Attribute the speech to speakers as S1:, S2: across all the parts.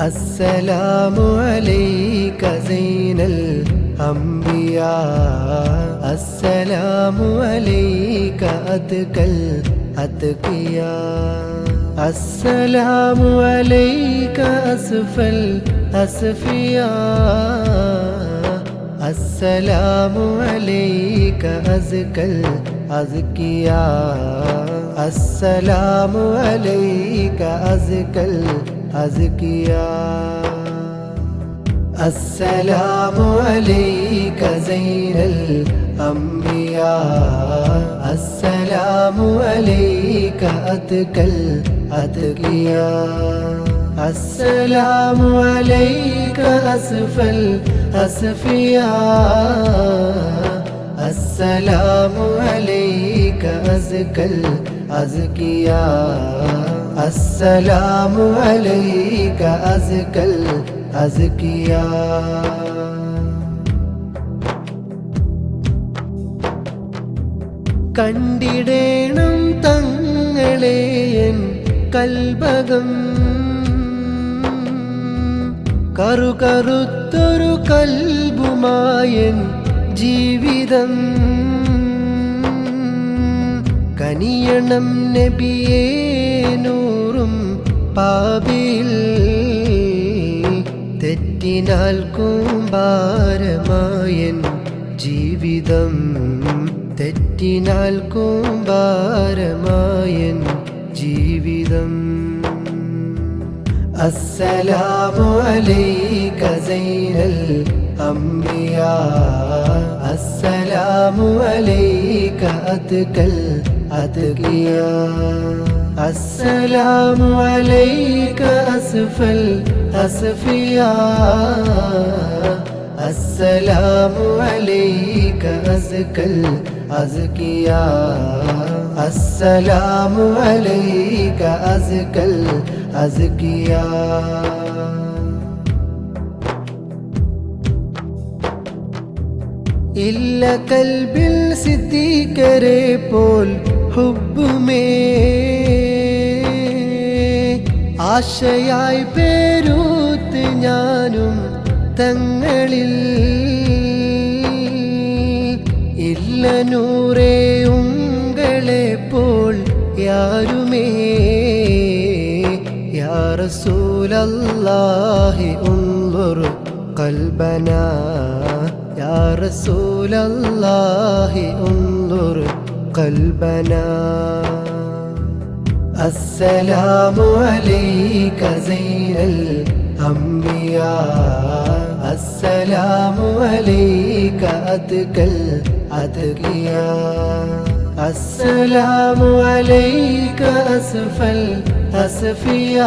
S1: السلام عليك زين الأنبياء السلام عليك أتقى الأتقياء السلام عليك أسفى الأسفياء السلام عليك أزكى الأزكياء السلام عليك أزكى الأزكياء السلام عليك زين الأنبياء. السلام عليك أتقى الأتقياء السلام عليك أسفى الأسفياء السلام عليك أزكى الأزكياء അസ്സലാമു അലൈക അസ്കൽ الأزكياء കണ്ടിടേണം തങ്ങളേയൻ കൽഭകം കറുകറുത്തൊരു കൽബുമായൻ ജീവിതം. കനിയണം നബിയേ നൂറും പാപിൽ തെറ്റിനാൽ കൂമ്പാരമായൻ ജീവിതം. തെറ്റിനാൽ കൂമ്പാരമായൻ ജീവിതം. അസ്സലാമു അലൈക സൈനൽ അംബിയ. അസ്സലാമു അലൈക അത്കൽ അത്കിയ السلام عليك أسفى الأسفياء السلام عليك أزكى الأزكياء السلام عليك أزكى الأزكياء ഇല്ല കൽബിൽ സിദ്ധിക്കരെ പോൽ ഹുബ് മേ ആശയായി പേരൂത്ത് ഞാനും തങ്ങളിൽ. ഇല്ല നൂറേ ഉങ്ങളെ പോൾ യാരുമേ. യാറസൂലല്ലാഹി ഉള്ളൊരു കൽബന. യാറസൂലല്ലാഹി ഉള്ളൊരു قلبنا. السلام عليك زين الأنبياء. السلام عليك أتقى الأتقياء السلام عليك أسفى الأسفياء.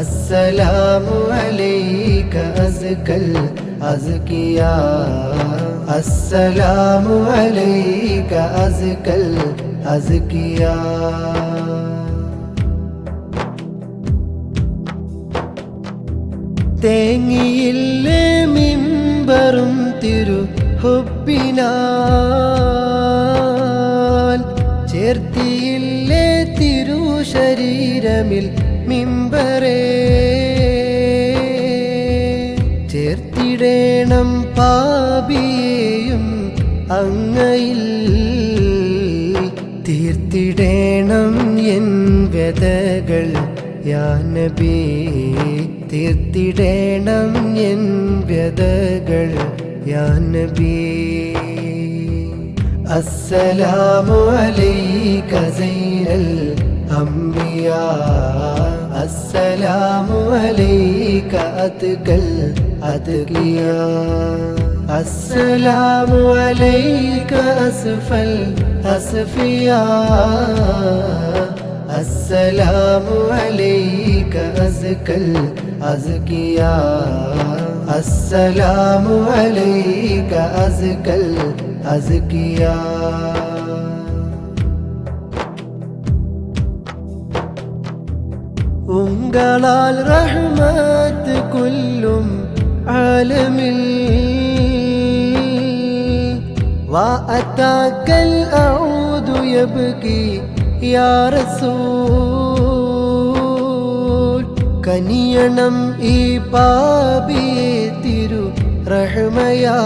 S1: السلام عليك أزكى അസ്കിയ അസ്സലാമു അലൈക അസ്കൽ അസ്കിയ. തേങ്ങിയില്ലേ മിമ്പറും തിരു ഹുബിനാൽ ചേർത്തിയില്ലേ തിരു ശരീരമിൽ മിമ്പറേ. വിടേണം പാപിയേയും അങ്ങയിൽ. തീർത്തിടേണം എൻ വ്യതകൾ യാനബി തീർത്തിടേണം എൻ വ്യതകൾ യാനബി അസ്സലാമു അലൈക സൈനൽ അംബിയാ. അസ്സലാമു الأتقياء السلام عليك أسفى الأسفياء السلام عليك أزكى الأزكياء السلام عليك أزكى الأزكياء உங்களால் ரஹ்மத் கொல்லும் عالم وأتاك الأعود يبكي يا رسول കനിയണം ഈ പാപിയെ തിരു റഹ്മയാ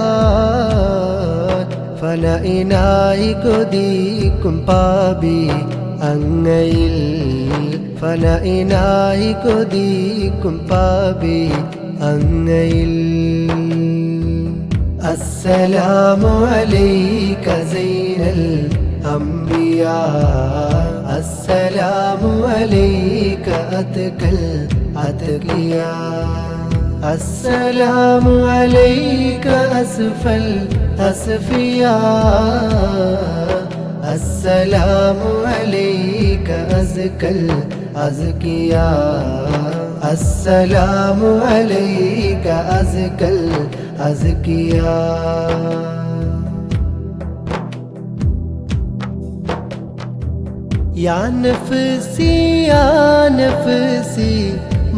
S1: ഫലയിനായി കൊതിക്കും പാപി അങ്ങയിൽ. ഫലയിനായി കൊതിക്കും പാപി النيل. السلام عليك زين الأنبياء. السلام عليك أتقى الأتقياء. السلام عليك أسفل أسفياء السلام عليك أزكى الأزكياء. അസ്സലാമു അലൈക അസ്കൽ അസ്കിയാ. യാ നഫ്സി യാ നഫ്സി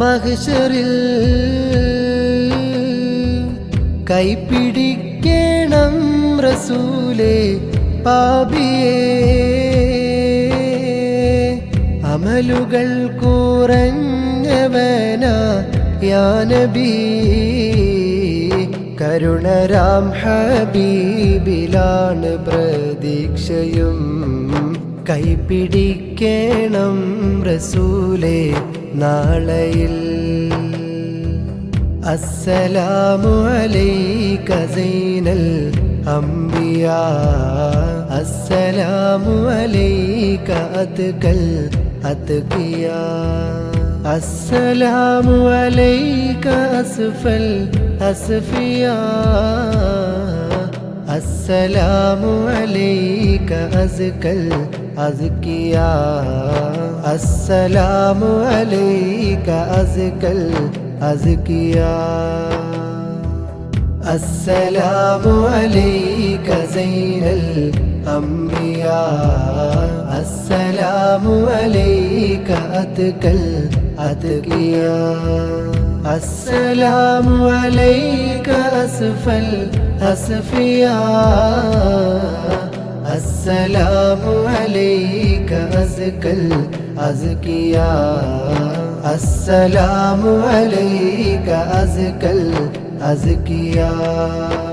S1: മഹ്ശറിൽ കൈപ്പിടിക്കണം റസൂലേ പാപിയേ. അമലുകൾ കുറഞ്ഞവന യാ നബി. കരുണരാം ഹബീബിലാണ് പ്രതീക്ഷയും. കൈപിടിക്കണം റസൂലേ നാളയിൽ. അസ്സലാമു അലൈക സൈനൽ അംബിയാ. അസ്സലാമു അലൈക അത്കൽ അത്കിയാ السلام عليك أسفل أسفيا السلام عليك أزكى أزكيا السلام عليك أزكى أزكيا السلام عليك زين الأنبياء. السلام عليك أتكل الأتقياء السلام عليك أسفى الأسفياء السلام عليك أزكى الأزكياء السلام عليك أزكى الأزكياء